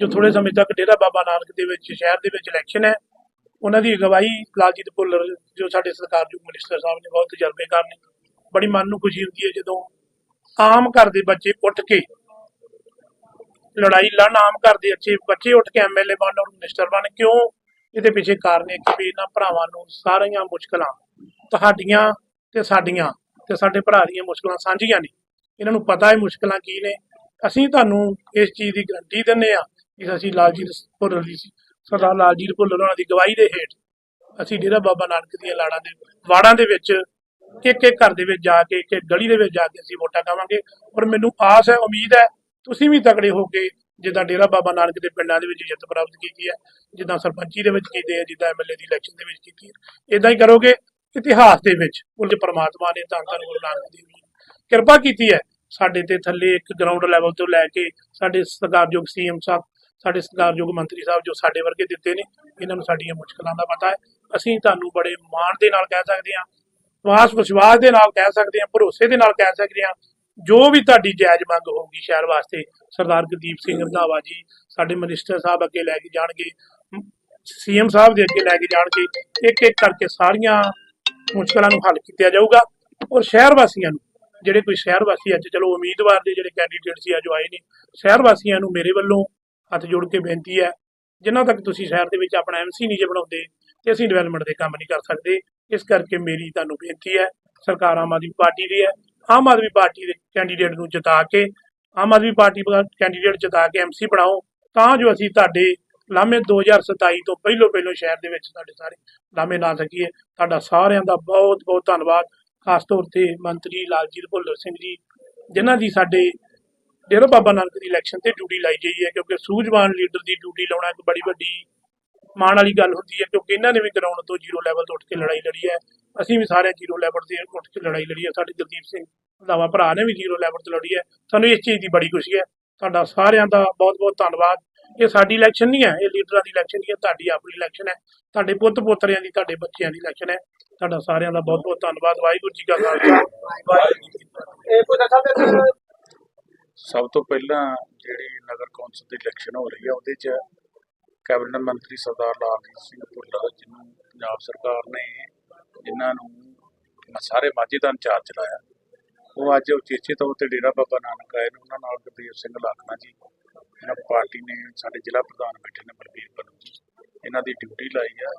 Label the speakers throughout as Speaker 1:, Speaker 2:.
Speaker 1: ਜੋ ਥੋੜੇ ਸਮੇਂ ਤੱਕ ਡੇਰਾ ਬਾਬਾ ਨਾਨਕ ਦੇ ਵਿੱਚ, ਸ਼ਹਿਰ ਦੇ ਵਿੱਚ ਇਲੈਕਸ਼ਨ ਹੈ, ਉਹਨਾਂ ਦੀ ਅਗਵਾਈ ਲਾਲਜੀਤ ਭੁੱਲਰ, ਜੋ ਸਾਡੇ ਸਰਕਾਰਯੋਗ ਮਿਨਿਸਟਰ ਸਾਹਿਬ ਨੇ ਬਹੁਤ ਤਜਰਬੇਕਾਰ ਨੇ ਬੜੀ ਮਨ ਨੂੰ ਖੁਸ਼ੀ ਹੁੰਦੀ ਹੈ ਜਦੋਂ ਆਮ ਘਰ ਦੇ ਬੱਚੇ ਉੱਠ ਕੇ ਲੜਾਈ ਲੜਨ, ਆਮ ਘਰ ਦੇ ਅੱਛੇ ਬੱਚੇ ਉੱਠ ਕੇ ਐਮਐਲਏ ਬਣ ਔਰ ਮਿਨਿਸਟਰ ਬਣ, ਕਿਉਂ? ਇਹਦੇ ਪਿੱਛੇ ਕਾਰਨ ਇਹ ਕਿ ਵੀ ਇਹਨਾਂ ਭਰਾਵਾਂ ਨੂੰ ਸਾਰੀਆਂ ਮੁਸ਼ਕਲਾਂ ਤੁਹਾਡੀਆਂ ਤੇ ਸਾਡੀਆਂ ਤੇ ਸਾਡੇ ਭਰਾ ਦੀਆਂ ਮੁਸ਼ਕਲਾਂ ਸਾਂਝੀਆਂ ਨੇ। ਇਹਨਾਂ ਨੂੰ ਪਤਾ ਹੈ ਮੁਸ਼ਕਲਾਂ ਕੀ ਨੇ। ਅਸੀਂ ਤੁਹਾਨੂੰ ਇਸ ਚੀਜ਼ ਦੀ ਗਰੰਟੀ ਦਿੰਦੇ ਆ ਕਿ ਅਸੀਂ ਲਾਲਜੀਤ ਭੁੱਲਰ ਦੀ ਸਰਦਾਰ ਲਾਲਜੀਤ ਭੁੱਲਰ ਉਹਨਾਂ ਦੀ ਗਵਾਹੀ ਦੇ ਹੇਠ ਅਸੀਂ ਡੇਰਾ ਬਾਬਾ ਨਾਨਕ ਦੀਆਂ ਲਾੜਾਂ ਦੇ ਵਾੜਾਂ ਦੇ ਵਿੱਚ ਇੱਕ ਇੱਕ ਘਰ ਦੇ ਵਿੱਚ ਜਾ ਕੇ, ਇੱਕ ਇੱਕ ਗਲੀ ਦੇ ਵਿੱਚ ਜਾ ਕੇ ਅਸੀਂ ਵੋਟਾਂ ਪਾਵਾਂਗੇ। ਔਰ ਮੈਨੂੰ ਆਸ ਹੈ, ਉਮੀਦ ਹੈ, ਤੁਸੀਂ ਵੀ ਤਕੜੇ ਹੋ ਕੇ ਜਿੱਦਾਂ ਡੇਰਾ ਬਾਬਾ ਨਾਨਕ ਦੇ ਪਿੰਡਾਂ ਦੇ ਵਿੱਚ ਜਿੱਤ ਪ੍ਰਾਪਤ ਕੀਤੀ ਹੈ, ਜਿੱਦਾਂ ਸਰਪੰਚੀ ਦੇ ਵਿੱਚ ਕੀਤੇ ਹੈ, ਜਿੱਦਾਂ ਐਮਐਲਏ ਦੀ ਇਲੈਕਸ਼ਨ ਦੇ ਵਿੱਚ ਕੀਤੀ ਹੈ। ਇਦਾਂ ਹੀ ਕਰੋਗੇ, ਇਤਿਹਾਸ ਦੇ ਵਿੱਚ ਉਹਦੇ ਪ੍ਰਮਾਤਮਾ ਨੇ ਤਾਂ ਧੰਨ ਗੁਰੂ ਨਾਨਕ ਦੇਵ ਜੀ ਕਿਰਪਾ ਕੀਤੀ ਹੈ। ਸਾਡੇ ਤੇ ਥੱਲੇ ਇੱਕ ਗਰਾਊਂਡ ਲੈਵਲ ਤੋਂ ਲੈ ਕੇ ਸਾਡੇ ਸਤਿਕਾਰਯੋਗ ਸੀਐਮ ਸਾਹਿਬ ਸਾਡੇ ਸਤਿਕਾਰਯੋਗ ਮੰਤਰੀ ਸਾਹਿਬ ਜੋ ਸਾਡੇ ਵਰਗੇ ਦਿੱਤੇ ਨੇ, ਇਹਨਾਂ ਨੂੰ ਸਾਡੀਆਂ ਮੁਸ਼ਕਲਾਂ ਦਾ ਪਤਾ ਹੈ। ਅਸੀਂ ਤੁਹਾਨੂੰ ਬੜੇ ਮਾਣ ਦੇ ਨਾਲ ਕਹਿ ਸਕਦੇ ਹਾਂ, ਵਿਸ਼ਵਾਸ ਵਿਸ਼ਵਾਸ ਦੇ ਨਾਲ ਕਹਿ ਸਕਦੇ ਹਾਂ, ਭਰੋਸੇ ਦੇ ਨਾਲ ਕਹਿ ਸਕਦੇ ਹਾਂ, ਜੋ ਵੀ ਤੁਹਾਡੀ ਜਾਇਜ਼ ਮੰਗ ਹੋਊਗੀ ਸ਼ਹਿਰ ਵਾਸਤੇ, ਸਰਦਾਰ ਗੁਰਦੀਪ ਸਿੰਘ ਰੰਧਾਵਾ ਜੀ, ਸਾਡੇ ਮਿਨਿਸਟਰ ਸਾਹਿਬ ਅੱਗੇ ਲੈ ਕੇ ਜਾਣਗੇ, ਸੀਐਮ ਸਾਹਿਬ ਦੇ ਅੱਗੇ ਲੈ ਕੇ ਜਾਣਗੇ ਇੱਕ ਇੱਕ ਕਰਕੇ ਸਾਰੀਆਂ ਮੁਸ਼ਕਲਾਂ ਨੂੰ ਹੱਲ ਕੀਤਾ ਜਾਊਗਾ। ਔਰ ਸ਼ਹਿਰ ਵਾਸੀਆਂ ਨੂੰ, ਜਿਹੜੇ ਕੋਈ ਸ਼ਹਿਰ ਵਾਸੀ ਅੱਜ, ਚਲੋ ਉਮੀਦਵਾਰ ਦੇ ਜਿਹੜੇ ਕੈਂਡੀਡੇਟ ਸੀ, ਅੱਜ ਉਹ ਆਏ ਨੇ, ਸ਼ਹਿਰ ਵਾਸੀਆਂ ਨੂੰ ਮੇਰੇ ਵੱਲੋਂ ਹੱਥ ਜੋੜ ਕੇ ਬੇਨਤੀ ਹੈ, ਜਿੰਨਾ ਤੱਕ ਤੁਸੀਂ ਸ਼ਹਿਰ ਦੇ ਵਿੱਚ ਆਪਣਾ ਐਮਸੀ ਨਹੀਂ ਜੇ ਬਣਾਉਂਦੇ ਤੇ ਅਸੀਂ ਡਿਵੈਲਪਮੈਂਟ ਦੇ ਕੰਮ ਨਹੀਂ ਕਰ ਸਕਦੇ, ਇਸ ਕਰਕੇ ਮੇਰੀ ਤੁਹਾਨੂੰ ਬੇਨਤੀ ਹੈ, ਸਰਕਾਰ ਆਮ ਆਦਮੀ ਪਾਰਟੀ ਦੀ ਹੈ, ਆਮ ਆਦਮੀ ਪਾਰਟੀ ਦੇ ਕੈਂਡੀਡੇਟ ਨੂੰ ਜਿਤਾ ਕੇ, ਆਮ ਆਦਮੀ ਪਾਰਟੀ ਦਾ ਕੈਂਡੀਡੇਟ ਜਿਤਾ ਕੇ ਐਮਸੀ ਬਣਾਓ, ਤਾਂ ਜੋ ਅਸੀਂ ਤੁਹਾਡੇ ਲਾਮੇ 2027 ਤੋਂ ਪਹਿਲੋਂ ਪਹਿਲੋਂ ਸ਼ਹਿਰ ਦੇ ਵਿੱਚ ਤੁਹਾਡੇ ਸਾਰੇ ਲਾਮੇ ਲਾ ਸਕੀਏ। ਤੁਹਾਡਾ ਸਾਰਿਆਂ ਦਾ ਬਹੁਤ ਬਹੁਤ ਧੰਨਵਾਦ, ਖਾਸ ਤੌਰ ਤੇ ਮੰਤਰੀ ਲਾਲਜੀਤ ਭੁੱਲਰ ਸਿੰਘ ਜੀ, ਜਿਨ੍ਹਾਂ ਦੀ ਸਾਡੇ ਡੇਰਾ ਬਾਬਾ ਨਾਨਕ ਦੀ ਇਲੈਕਸ਼ਨ ਤੇ ਡਿਊਟੀ ਲਾਈ ਗਈ ਹੈ ਕਿਉਂਕਿ ਸੂਝਵਾਨ ਲੀਡਰ ਦੀ ਡਿਊਟੀ ਲਾਉਣਾ ਇੱਕ ਬੜੀ ਵੱਡੀ ਮਾਣ ਵਾਲੀ ਗੱਲ ਹੁੰਦੀ ਹੈ ਕਿਉਂਕਿ ਇਹਨਾਂ ਨੇ ਵੀ ਗਰਾਊਂਡ ਤੋਂ ਜ਼ੀਰੋ ਲੈਵਲ ਤੋਂ ਉੱਠ ਕੇ ਲੜਾਈ ਲੜੀ ਹੈ। ਅਸੀਂ ਵੀ ਸਾਰੇ ਜ਼ੀਰੋ ਲੈਵਲ ਤੇ ਉੱਠ ਕੇ ਲੜਾਈ ਲੜੀ ਹੈ। ਸਾਡੇ ਦਲਦੀਪ ਸਿੰਘ ਰੰਧਾਵਾ ਭਰਾ ਨੇ ਵੀ ਜ਼ੀਰੋ ਲੈਵਲ ਤੋਂ ਲੜੀ ਹੈ। ਸਾਨੂੰ ਇਸ ਚੀਜ਼ ਦੀ ਬੜੀ ਖੁਸ਼ੀ ਹੈ। ਤੁਹਾਡਾ ਸਾਰਿਆਂ ਦਾ ਬਹੁਤ ਬਹੁਤ ਧੰਨਵਾਦ। ਇਹ ਸਾਡੀ ਇਲੈਕਸ਼ਨ ਨਹੀਂ ਹੈ, ਇਹ ਲੀਡਰਾਂ ਦੀ ਇਲੈਕਸ਼ਨ ਨਹੀਂ ਹੈ, ਤੁਹਾਡੀ ਆਪਣੀ ਇਲੈਕਸ਼ਨ ਹੈ। ਤੁਹਾਡੇ ਪੁੱਤ ਪੋਤਰਿਆਂ ਦੀ, ਤੁਹਾਡੇ ਬੱਚਿਆਂ ਦੀ ਇਲੈਕਸ਼ਨ ਹੈ। ਤੁਹਾਡਾ ਸਾਰਿਆਂ ਦਾ ਬਹੁਤ ਬਹੁਤ ਧੰਨਵਾਦ। ਵਾਹਿਗੁਰੂ ਜੀ ਕਾ ਖਾਲਸਾ। ਵਾਹਿਗੁਰੂ ਜੀ ਕੀ ਫਤਿਹ।
Speaker 2: ਇਹ ਕੋਈ ਦੱਸਾਂ ਤੇ
Speaker 3: ਸਭ ਤੋਂ ਪਹਿਲਾਂ ਜਿਹੜੀ ਨਗਰ ਕੌਂਸਲ ਦੀ ਇਲੈਕਸ਼ਨ ਹੋ ਰਹੀ ਹੈ, ਉਹਦੇ 'ਚ ਕੈਬਨਿਟ ਮੰਤਰੀ ਸਰਦਾਰ ਲਾਲਜੀਤ ਸਿੰਘ ਭੁੱਲਰ, ਜਿਹਨੂੰ ਪੰਜਾਬ ਸਰਕਾਰ ਨੇ ਜਿਨ੍ਹਾਂ ਨੂੰ ਸਾਰੇ ਮਾਝੇ ਦਾ ਇੰਚਾਰਜ ਚਲਾਇਆ, ਉਹ ਅੱਜ ਉਚੇਚੇ ਤੌਰ ਤੇ ਡੇਰਾ ਬਾਬਾ ਨਾਨਕ ਆਏ ਨੇ। ਉਹਨਾਂ ਨਾਲ ਗੁਰਦੇਵ ਸਿੰਘ ਲਾਖਣਾ ਜੀ, ਇਹਨਾਂ ਪਾਰਟੀ ਨੇ ਸਾਡੇ ਜ਼ਿਲ੍ਹਾ ਪ੍ਰਧਾਨ ਬੈਠੇ ਨੇ ਬਲਬੀਰ ਬੱਲੂ ਜੀ, ਇਹਨਾਂ ਦੀ ਡਿਊਟੀ ਲਾਈ ਆ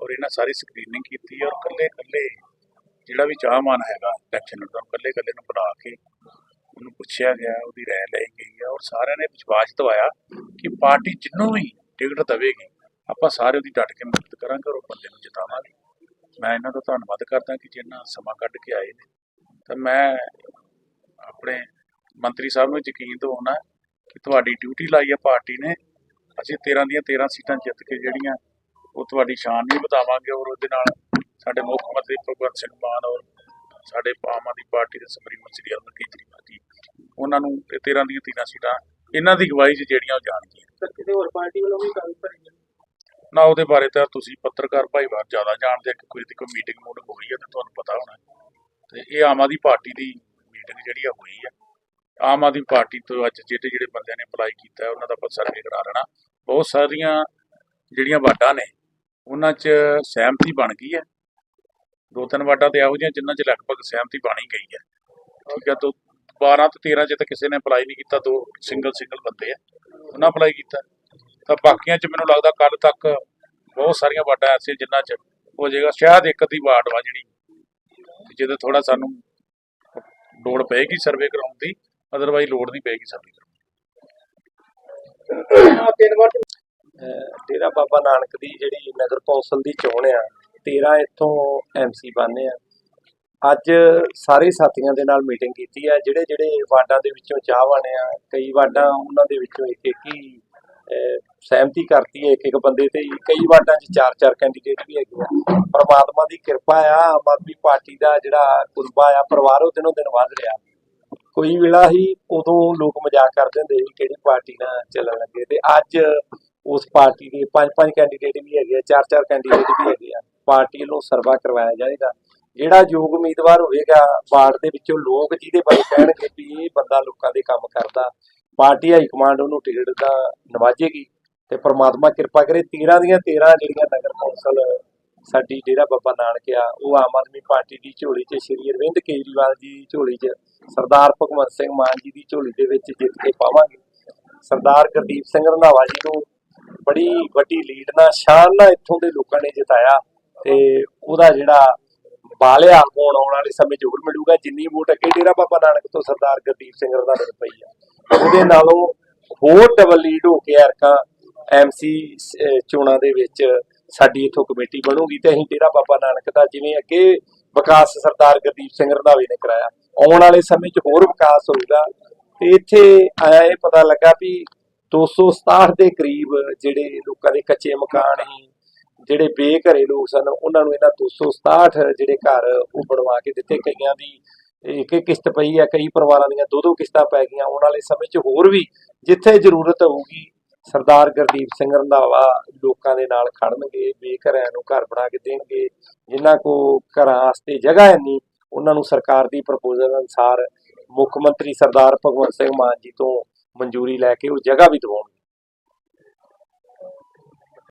Speaker 3: ਔਰ ਇਹਨਾਂ ਸਾਰੀ ਸਕਰੀਨਿੰਗ ਕੀਤੀ ਔਰ ਕੱਲੇ ਕੱਲੇ ਜਿਹੜਾ ਵੀ ਚਾਹਵਾਨ ਹੈਗਾ ਇਲੈਕਸ਼ਨ ਦਾ ਕੱਲੇ ਕੱਲੇ ਨੂੰ ਬੁਲਾ ਕੇ ਉਹਨੂੰ ਪੁੱਛਿਆ ਗਿਆ, ਉਹਦੀ ਰਾਏ ਲਈ ਗਈ ਹੈ ਔਰ ਸਾਰਿਆਂ ਨੇ ਵਿਸ਼ਵਾਸ ਦਿਵਾਇਆ ਕਿ ਪਾਰਟੀ ਜਿੰਨੂੰ ਵੀ ਟਿਕਟ ਦੇਵੇਗੀ, ਆਪਾਂ ਸਾਰੇ ਉਹਦੀ ਡਟ ਕੇ ਮਦਦ ਕਰਾਂਗੇ ਔਰ ਬੰਦੇ ਨੂੰ ਜਿਤਾਵਾਂਗੇ। ਮੈਂ ਇਹਨਾਂ ਦਾ ਧੰਨਵਾਦ ਕਰਦਾ ਕਿ ਜਿੰਨਾ ਸਮਾਂ ਕੱਢ ਕੇ ਆਏ ਨੇ। ਤਾਂ ਮੈਂ ਆਪਣੇ ਮੰਤਰੀ ਸਾਹਿਬ ਨੂੰ ਯਕੀਨ ਦਿਵਾਉਣਾ ਕਿ ਤੁਹਾਡੀ ਡਿਊਟੀ ਲਾਈ ਹੈ ਪਾਰਟੀ ਨੇ। ਅਸੀਂ 13 ਦੀਆਂ 13 ਸੀਟਾਂ ਜਿੱਤ ਕੇ ਜਿਹੜੀਆਂ ਉਹ ਤੁਹਾਡੀ ਸ਼ਾਨ ਵੀ ਵਧਾਵਾਂਗੇ ਔਰ ਉਹਦੇ ਨਾਲ ਸਾਡੇ ਮੁੱਖ ਮੰਤਰੀ ਭਗਵੰਤ ਸਿੰਘ ਮਾਨ ਔਰ ਸਾਡੇ ਆਮ ਆਦਮੀ ਪਾਰਟੀ ਦੇ ਸੁਪਰੀਮੋ ਸ੍ਰੀ ਅਰਵਿੰਦ ਕੇਜਰੀਵਾਲ ਜੀ ਉਹਨਾਂ ਨੂੰ ਇਹ 13 ਦੀਆਂ 13 ਸੀਟਾਂ ਇਹਨਾਂ ਦੀ 'ਚ ਜਿਹੜੀਆਂ ਉਹ ਜਾਣਗੀਆਂ।
Speaker 2: ਕਿਸੇ ਹੋਰ ਪਾਰਟੀ ਵੱਲੋਂ ਵੀ ਕਾਗਜ਼ ਭਰੇ ਜਾਣ
Speaker 3: ਨਾ ਉਹਦੇ ਬਾਰੇ ਤਾਂ ਤੁਸੀਂ ਪੱਤਰਕਾਰ ਭਾਈਵਾਲ ਜ਼ਿਆਦਾ ਜਾਣਦੇ ਕਿ ਕੋਈ ਦੀ ਕੋਈ ਮੀਟਿੰਗ ਮੂਡ ਹੋ ਰਹੀ ਹੈ ਤੇ ਤੁਹਾਨੂੰ ਪਤਾ ਹੋਣਾ। ਤੇ ਇਹ ਆਮ ਆਦਮੀ ਪਾਰਟੀ ਦੀ ਮੀਟਿੰਗ ਜਿਹੜੀ ਆ ਹੋਈ ਹੈ ਆਮ ਆਦਮੀ ਪਾਰਟੀ ਤੋਂ ਅੱਜ ਜਿਹੜੇ ਜਿਹੜੇ ਬੰਦਿਆਂ ਨੇ ਅਪਲਾਈ ਕੀਤਾ ਹੈ, ਉਹਨਾਂ ਦਾ ਆਪਾਂ ਸਰਵੇ ਕਰਾ ਲੈਣਾ। ਬਹੁਤ ਸਾਰੀਆਂ ਜਿਹੜੀਆਂ ਵਾਰਡਾਂ ਨੇ ਉਹਨਾਂ 'ਚ ਸਹਿਮਤੀ ਬਣ ਗਈ ਹੈ। ਦੋ ਤਿੰਨ ਵਾਰਡਾਂ ਤੇ ਇਹੋ ਜਿਹੀਆਂ ਜਿਨ੍ਹਾਂ 'ਚ ਲਗਭਗ ਸਹਿਮਤੀ ਬਣ ਗਈ ਹੈ। ਠੀਕ ਹੈ ਤੋਂ 12 ਤੋਂ 13 'ਚ ਤਾਂ ਕਿਸੇ ਨੇ ਅਪਲਾਈ ਨਹੀਂ ਕੀਤਾ, ਦੋ ਸਿੰਗਲ ਸਿੰਗਲ ਬੰਦੇ ਆ, ਉਹਨਾਂ ਅਪਲਾਈ ਕੀਤਾ। ਤਾਂ ਬਾਕੀਆਂ 'ਚ ਮੈਨੂੰ ਲੱਗਦਾ ਕੱਲ ਤੱਕ ਬਹੁਤ ਸਾਰੀਆਂ ਵਾਰਡਾਂ ਐਸੇ ਜਿਨ੍ਹਾਂ 'ਚ ਹੋ ਜਾਏਗਾ, ਸ਼ਾਇਦ ਇੱਕ ਅੱਧੀ ਵਾਰਡ ਵਾ ਜਿਹੜੀ। ਜਿਹਦੇ ਥੋੜਾ ਸਾਨੂੰ ਲੋੜ ਪਏਗੀ ਸਰਵੇ ਕਰਾਉਣ ਦੀ ਅਦਰਵਾਈਜ਼ ਲੋੜ ਨਹੀਂ ਪਏਗੀ ਸਰਵੇ ਕਰਾਉਣ
Speaker 2: ਆਹ ਡੇਰਾ ਬਾਬਾ ਨਾਨਕ ਦੀ ਜਿਹੜੀ ਨਗਰ ਕੌਂਸਲ ਦੀ ਚੋਣ ਆ 13 ਇੱਥੋਂ ਐਮਸੀ ਬਣਨੇ ਆ। ਅੱਜ ਸਾਰੇ ਸਾਥੀਆਂ ਦੇ ਨਾਲ ਮੀਟਿੰਗ ਕੀਤੀ ਹੈ ਜਿਹੜੇ ਜਿਹੜੇ ਵਾਰਡਾਂ ਦੇ ਵਿੱਚੋਂ ਚਾਹਵਾਨ ਆ, ਕਈ ਵਾਰਡਾਂ ਉਹਨਾਂ ਦੇ ਵਿੱਚੋਂ ਇੱਕ ਇੱਕ ਹੀ ਸਹਿਮਤੀ ਕਰਤੀ ਹੈ ਇੱਕ ਇੱਕ ਬੰਦੇ ਤੇ। ਕਈ ਵਾਰਡਾਂ 'ਚ ਚਾਰ ਚਾਰ ਕੈਂਡੀਡੇਟ ਵੀ ਹੈਗੇ ਆ। ਪਰਮਾਤਮਾ ਦੀ ਕਿਰਪਾ ਆ, ਆਮ ਆਦਮੀ ਪਾਰਟੀ ਦਾ ਜਿਹੜਾ ਕੁਰਬਾ ਆ, ਪਰਿਵਾਰ ਉਹ ਦਿਨੋਂ ਦਿਨ ਵੱਧ ਰਿਹਾ। ਕੋਈ ਵੇਲਾ ਹੀ ਉਦੋਂ ਲੋਕ ਮਜ਼ਾਕ ਕਰਦੇ ਹੁੰਦੇ ਸੀ ਕਿਹੜੀ ਪਾਰਟੀ ਨਾਲ ਚੱਲਣ ਲੱਗੇ। ਤੇ ਅੱਜ ਉਸ ਪਾਰਟੀ ਦੇ ਪੰਜ ਪੰਜ ਕੈਂਡੀਡੇਟ ਵੀ ਹੈਗੇ ਆ, ਚਾਰ ਚਾਰ ਕੈਂਡੀਡੇਟ ਵੀ ਹੈਗੇ ਆ। ਪਾਰਟੀ ਵੱਲੋਂ ਸਰਵਾ ਕਰਵਾਇਆ ਜਾਏਗਾ। ਜਿਹੜਾ ਯੋਗ ਉਮੀਦਵਾਰ ਹੋਵੇਗਾ ਵਾਰਡ ਦੇ ਵਿੱਚੋਂ ਲੋਕ ਜਿਹਦੇ ਬਾਰੇ ਕਹਿਣਗੇ ਵੀ ਇਹ ਬੰਦਾ ਲੋਕਾਂ ਦੇ ਕੰਮ ਕਰਦਾ, ਪਾਰਟੀ ਹਾਈ ਕਮਾਂਡ ਉਹਨੂੰ ਟਿਕਟ ਦਾ ਨਵਾਜੇਗੀ ਤੇ ਪ੍ਰਮਾਤਮਾ ਕਿਰਪਾ ਕਰੇ 13 ਦੀਆਂ 13 ਜਿਹੜੀਆਂ ਨਗਰ ਕੌਂਸਲ, ਸਾਡੀ ਡੇਰਾ ਬਾਬਾ ਨਾਨਕ ਆ, ਉਹ ਆਮ ਆਦਮੀ ਪਾਰਟੀ ਦੀ ਝੋਲੀ 'ਚ ਸ਼੍ਰੀ ਅਰਵਿੰਦ ਕੇਜਰੀਵਾਲ ਜੀ ਦੀ ਝੋਲੀ 'ਚ, ਸਰਦਾਰ ਭਗਵੰਤ ਸਿੰਘ ਮਾਨ ਜੀ ਦੀ ਝੋਲੀ ਦੇ ਵਿੱਚ ਜਿੱਤ ਕੇ ਪਾਵਾਂਗੇ। ਸਰਦਾਰ ਗੁਰਦੀਪ ਸਿੰਘ ਰੰਧਾਵਾ ਜੀ ਨੂੰ ਬੜੀ ਵੱਡੀ ਲੀਡ ਨਾਲ, ਸ਼ਾਨ ਨਾਲ ਇੱਥੋਂ ਦੇ ਲੋਕਾਂ ਨੇ ਜਿਤਾਇਆ। ਤੇ ਉਹਦਾ ਜਿਹੜਾ ਬਾਲਿਆ ਹੋਣ ਆਉਣ ਵਾਲੇ ਸਮੇਂ 'ਚ ਹੋਰ ਮਿਲੂਗਾ, ਜਿੰਨੀ ਵੋਟ ਅੱਗੇ, ਡੇਰਾ ਬਾਬਾ ਨਾਨਕ ਤੋਂ ਸਰਦਾਰ ਗੁਰਦੀਪ ਸਿੰਘ ਰੰਧਾਵੇ ਨੂੰ ਪਈ ਆ। ਉਹਦੇ ਨਾਲੋਂ ਹੋਰ ਡਬਲ ਲੀਡ ਹੋ ਕੇ ਅਰਕਾ ਐਮਸੀ ਚੋਣਾਂ ਦੇ ਵਿੱਚ ਸਾਡੀ ਇਥੋਂ ਕਮੇਟੀ ਬਣੂਗੀ ਤੇ ਅਸੀਂ ਡੇਰਾ ਬਾਬਾ ਨਾਨਕ ਦਾ ਜਿਵੇਂ ਅੱਗੇ ਵਿਕਾਸ ਸਰਦਾਰ ਗੁਰਦੀਪ ਸਿੰਘ ਰੰਧਾਵੇ ਨੇ ਕਰਾਇਆ, ਆਉਣ ਵਾਲੇ ਸਮੇਂ 'ਚ ਹੋਰ ਵਿਕਾਸ ਹੋਊਗਾ। ਤੇ ਇੱਥੇ ਆਇਆ ਇਹ ਪਤਾ ਲੱਗਾ ਵੀ 267 ਦੇ ਕਰੀਬ ਜਿਹੜੇ ਲੋਕਾਂ ਦੇ ਕੱਚੇ ਮਕਾਨ ਸੀ ਜਿਹੜੇ ਬੇਘਰੇ ਲੋਕ ਸਨ, ਉਹਨਾਂ ਨੂੰ ਇਹਨਾਂ 267 ਜਿਹੜੇ ਘਰ ਉਹ ਬਣਵਾ ਕੇ ਦਿੱਤੇ। ਕਈਆਂ ਦੀ ਇੱਕ ਇੱਕ ਕਿਸ਼ਤ ਪਈ ਆ ਕਈ ਪਰਿਵਾਰਾਂ ਦੀਆਂ ਦੋ ਦੋ ਕਿਸ਼ਤਾਂ ਪੈ ਗਈਆਂ। ਆਉਣ ਵਾਲੇ ਸਮੇਂ 'ਚ ਹੋਰ ਵੀ ਜਿੱਥੇ ਜ਼ਰੂਰਤ ਹੋਊਗੀ, ਸਰਦਾਰ ਗੁਰਦੀਪ ਸਿੰਘ ਰੰਧਾਵਾ ਲੋਕਾਂ ਦੇ ਨਾਲ ਖੜਨਗੇ, ਬੇਘਰਿਆਂ ਨੂੰ ਘਰ ਬਣਾ ਕੇ ਦੇਣਗੇ। ਜਿਨ੍ਹਾਂ ਕੋ ਘਰਾਂ ਵਾਸਤੇ ਜਗ੍ਹਾ ਹੈ ਨਹੀਂ, ਉਹਨਾਂ ਨੂੰ ਸਰਕਾਰ ਦੀ ਪ੍ਰਪੋਜ਼ਲ ਅਨੁਸਾਰ ਮੁੱਖ ਮੰਤਰੀ ਸਰਦਾਰ ਭਗਵੰਤ ਸਿੰਘ ਮਾਨ ਜੀ ਤੋਂ ਮਨਜ਼ੂਰੀ ਲੈ ਕੇ ਉਹ ਜਗ੍ਹਾ ਵੀ ਦਿਵਾਉਣਗੇ।